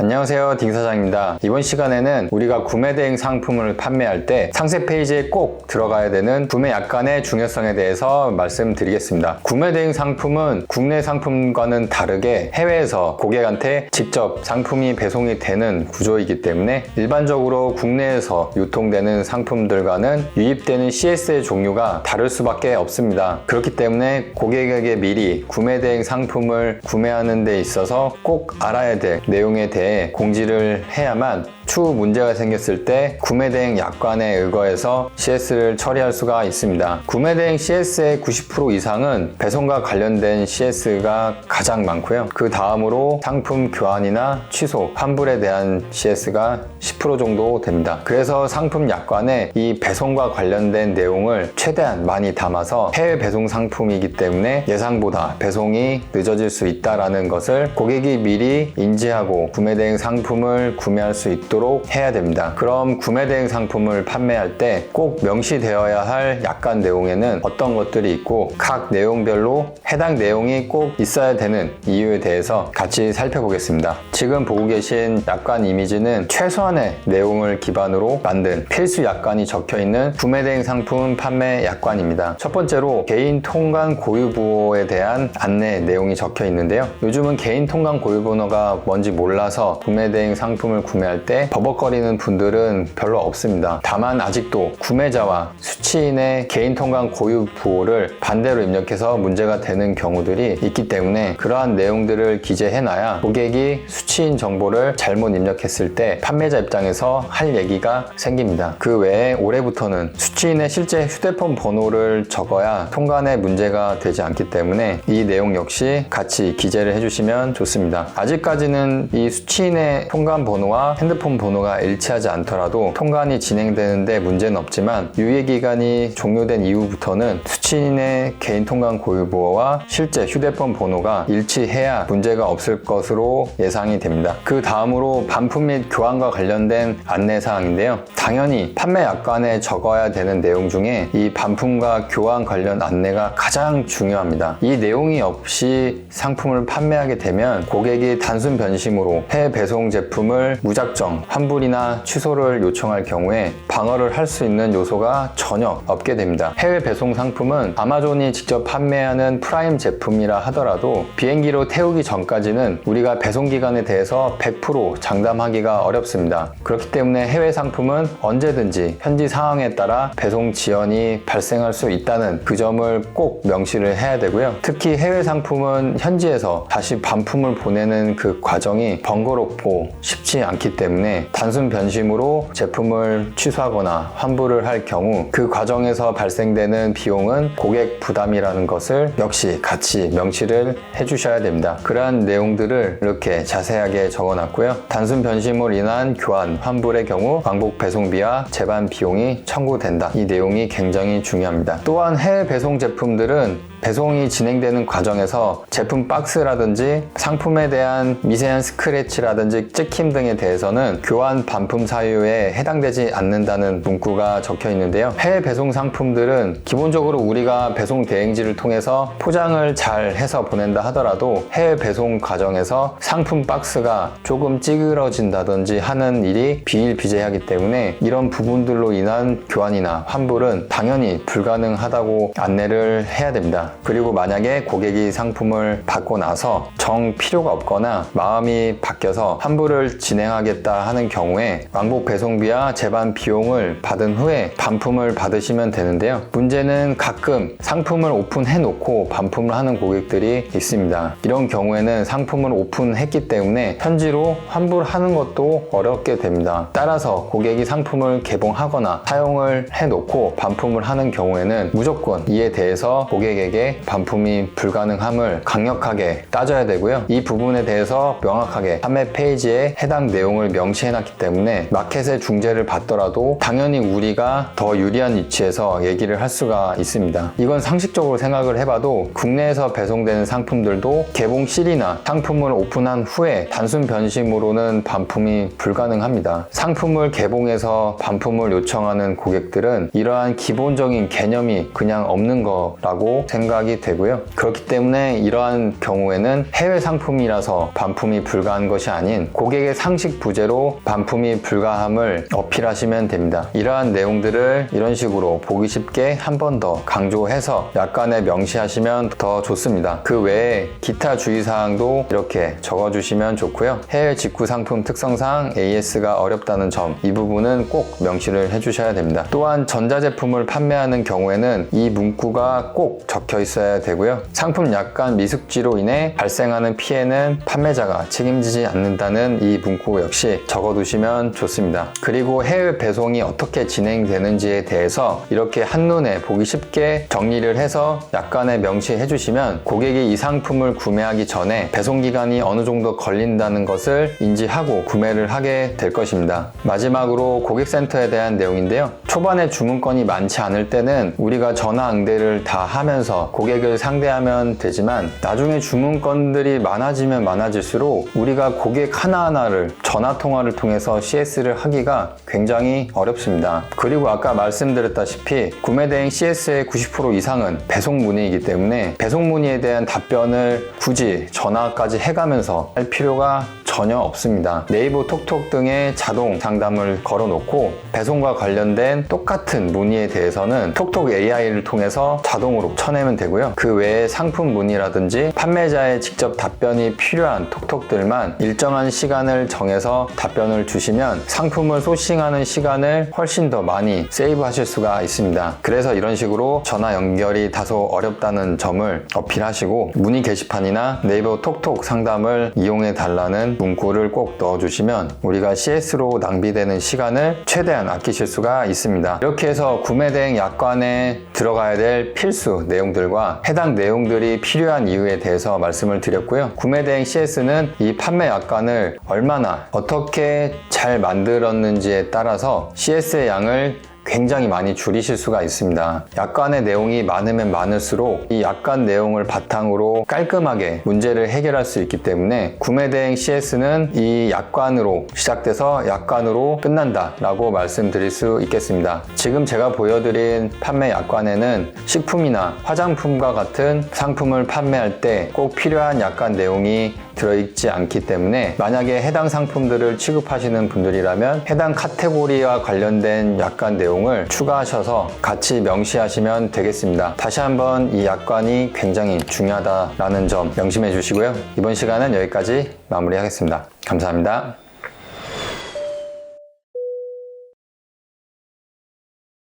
안녕하세요 딩 사장입니다. 이번 시간에는 우리가 구매 대행 상품을 판매할 때 상세 페이지에 꼭 들어가야 되는 구매 약관의 중요성에 대해서 말씀드리겠습니다. 구매 대행 상품은 국내 상품과는 다르게 해외에서 고객한테 직접 상품이 배송이 되는 구조이기 때문에 일반적으로 국내에서 유통되는 상품들과는 유입되는 CS의 종류가 다를 수밖에 없습니다. 그렇기 때문에 고객에게 미리 구매 대행 상품을 구매하는 데 있어서 꼭 알아야 될 내용에 대해 공지를 해야만 추후 문제가 생겼을 때 구매 대행 약관에 의거해서 CS를 처리할 수가 있습니다. 구매 대행 CS의 90% 이상은 배송과 관련된 CS가 가장 많고요. 그 다음으로 상품 교환이나 취소, 환불에 대한 CS가 10% 정도 됩니다. 그래서 상품 약관에 이 배송과 관련된 내용을 최대한 많이 담아서 해외 배송 상품이기 때문에 예상보다 배송이 늦어질 수 있다라는 것을 고객이 미리 인지하고 구매 대행 상품을 구매할 수 있도록 해야 됩니다. 그럼 구매 대행 상품을 판매할 때 꼭 명시되어야 할 약관 내용에는 어떤 것들이 있고 각 내용별로 해당 내용이 꼭 있어야 되는 이유에 대해서 같이 살펴보겠습니다. 지금 보고 계신 약관 이미지는 최소한의 내용을 기반으로 만든 필수 약관이 적혀 있는 구매 대행 상품 판매 약관입니다. 첫 번째로 개인 통관 고유 부호에 대한 안내 내용이 적혀 있는데요. 요즘은 개인 통관 고유 번호가 뭔지 몰라서 구매 대행 상품을 구매할 때 버벅거리는 분들은 별로 없습니다. 다만 아직도 구매자와 수취인의 개인 통관 고유 부호를 반대로 입력해서 문제가 되는 경우들이 있기 때문에 그러한 내용들을 기재해놔야 고객이 수취인 정보를 잘못 입력했을 때 판매자 입장에서 할 얘기가 생깁니다. 그 외에 올해부터는 수취인의 실제 휴대폰 번호를 적어야 통관에 문제가 되지 않기 때문에 이 내용 역시 같이 기재를 해주시면 좋습니다. 아직까지는 이 수취인의 통관 번호와 핸드폰 번호가 일치하지 않더라도 통관이 진행되는데 문제는 없지만 유예 기간이 종료된 이후부터는 수취인의 개인 통관 고유 부호와 실제 휴대폰 번호가 일치해야 문제가 없을 것으로 예상이 됩니다. 그 다음으로 반품 및 교환과 관련된 안내 사항인데요. 당연히 판매 약관에 적어야 되는 내용 중에 이 반품과 교환 관련 안내가 가장 중요합니다. 이 내용이 없이 상품을 판매하게 되면 고객이 단순 변심으로 해외 배송 제품을 무작정 환불이나 취소를 요청할 경우에 방어를 할 수 있는 요소가 전혀 없게 됩니다. 해외 배송 상품은 아마존이 직접 판매하는 프라임 제품이라 하더라도 비행기로 태우기 전까지는 우리가 배송 기간에 대해서 100% 장담하기가 어렵습니다. 그렇기 때문에 해외 상품은 언제든지 현지 상황에 따라 배송 지연이 발생할 수 있다는 그 점을 꼭 명시를 해야 되고요. 특히 해외 상품은 현지에서 다시 반품을 보내는 그 과정이 번거롭고 쉽지 않기 때문에 단순 변심으로 제품을 취소하거나 환불을 할 경우 그 과정에서 발생되는 비용은 고객 부담이라는 것을 역시 같이 명시를 해주셔야 됩니다. 그러한 내용들을 이렇게 자세하게 적어놨고요. 단순 변심으로 인한 교환, 환불의 경우 왕복 배송비와 재반 비용이 청구된다. 이 내용이 굉장히 중요합니다. 또한 해외 배송 제품들은 배송이 진행되는 과정에서 제품 박스라든지 상품에 대한 미세한 스크래치라든지 찍힘 등에 대해서는 교환 반품 사유에 해당되지 않는다는 문구가 적혀 있는데요. 해외 배송 상품들은 기본적으로 우리가 배송 대행지를 통해서 포장을 잘 해서 보낸다 하더라도 해외 배송 과정에서 상품 박스가 조금 찌그러진다든지 하는 일이 비일비재하기 때문에 이런 부분들로 인한 교환이나 환불은 당연히 불가능하다고 안내를 해야 됩니다. 그리고 만약에 고객이 상품을 받고 나서 정 필요가 없거나 마음이 바뀌어서 환불을 진행하겠다 하는 경우에 왕복 배송비와 재반 비용을 받은 후에 반품을 받으시면 되는데요. 문제는 가끔 상품을 오픈해 놓고 반품을 하는 고객들이 있습니다. 이런 경우에는 상품을 오픈했기 때문에 현지로 환불하는 것도 어렵게 됩니다. 따라서 고객이 상품을 개봉하거나 사용을 해 놓고 반품을 하는 경우에는 무조건 이에 대해서 고객에게 반품이 불가능함을 강력하게 따져야 되고요. 이 부분에 대해서 명확하게 판매 페이지에 해당 내용을 명시해 놨기 때문에 마켓의 중재를 받더라도 당연히 우리가 더 유리한 위치에서 얘기를 할 수가 있습니다. 이건 상식적으로 생각을 해봐도 국내에서 배송되는 상품들도 개봉실이나 상품을 오픈한 후에 단순 변심으로는 반품이 불가능합니다. 상품을 개봉해서 반품을 요청하는 고객들은 이러한 기본적인 개념이 그냥 없는 거라고 생각 생각이 되고요. 그렇기 때문에 이러한 경우에는 해외 상품이라서 반품이 불가한 것이 아닌 고객의 상식 부재로 반품이 불가함을 어필하시면 됩니다. 이러한 내용들을 이런 식으로 보기 쉽게 한 번 더 강조해서 약관에 명시하시면 더 좋습니다. 그 외에 기타 주의사항도 이렇게 적어주시면 좋고요. 해외 직구 상품 특성상 AS가 어렵다는 점, 이 부분은 꼭 명시를 해주셔야 됩니다. 또한 전자제품을 판매하는 경우에는 이 문구가 꼭 적혀 있어야 되고요. 상품 약관 미숙지로 인해 발생하는 피해는 판매자가 책임지지 않는다는 이 문구 역시 적어두시면 좋습니다. 그리고 해외 배송이 어떻게 진행되는지에 대해서 이렇게 한눈에 보기 쉽게 정리를 해서 약관에 명시해 주시면 고객이 이 상품을 구매하기 전에 배송 기간이 어느 정도 걸린다는 것을 인지하고 구매를 하게 될 것입니다. 마지막으로 고객센터에 대한 내용인데요. 초반에 주문건이 많지 않을 때는 우리가 전화 응대를 다 하면 서 고객을 상대하면 되지만 나중에 주문건들이 많아지면 많아질수록 우리가 고객 하나하나를 전화 통화를 통해서 CS를 하기가 굉장히 어렵습니다. 그리고 아까 말씀드렸다시피 구매 대행 CS의 90% 이상은 배송 문의이기 때문에 배송 문의에 대한 답변을 굳이 전화까지 해가면서 할 필요가 전혀 없습니다. 네이버 톡톡 등의 자동 상담을 걸어놓고 배송과 관련된 똑같은 문의에 대해서는 톡톡 AI를 통해서 자동으로 쳐내면 되고요. 그 외에 상품 문의라든지 판매자의 직접 답변이 필요한 톡톡들만 일정한 시간을 정해서 답변을 주시면 상품을 소싱하는 시간을 훨씬 더 많이 세이브 하실 수가 있습니다. 그래서 이런 식으로 전화 연결이 다소 어렵다는 점을 어필하시고 문의 게시판이나 네이버 톡톡 상담을 이용해 달라는 문구를 꼭 넣어주시면 우리가 CS로 낭비되는 시간을 최대한 아끼실 수가 있습니다. 이렇게 해서 구매 대행 약관에 들어가야 될 필수 내용들과 해당 내용들이 필요한 이유에 대해서 말씀을 드렸고요. 구매 대행 CS는 이 판매 약관을 얼마나 어떻게 잘 만들었는지에 따라서 CS의 양을 굉장히 많이 줄이실 수가 있습니다. 약관의 내용이 많으면 많을수록 이 약관 내용을 바탕으로 깔끔하게 문제를 해결할 수 있기 때문에 구매 대행 CS는 이 약관으로 시작돼서 약관으로 끝난다 라고 말씀드릴 수 있겠습니다. 지금 제가 보여드린 판매 약관에는 식품이나 화장품과 같은 상품을 판매할 때 꼭 필요한 약관 내용이 들어있지 않기 때문에 만약에 해당 상품들을 취급하시는 분들이라면 해당 카테고리와 관련된 약관 내용을 추가하셔서 같이 명시하시면 되겠습니다. 다시 한번 이 약관이 굉장히 중요하다라는 점 명심해 주시고요. 이번 시간은 여기까지 마무리하겠습니다. 감사합니다.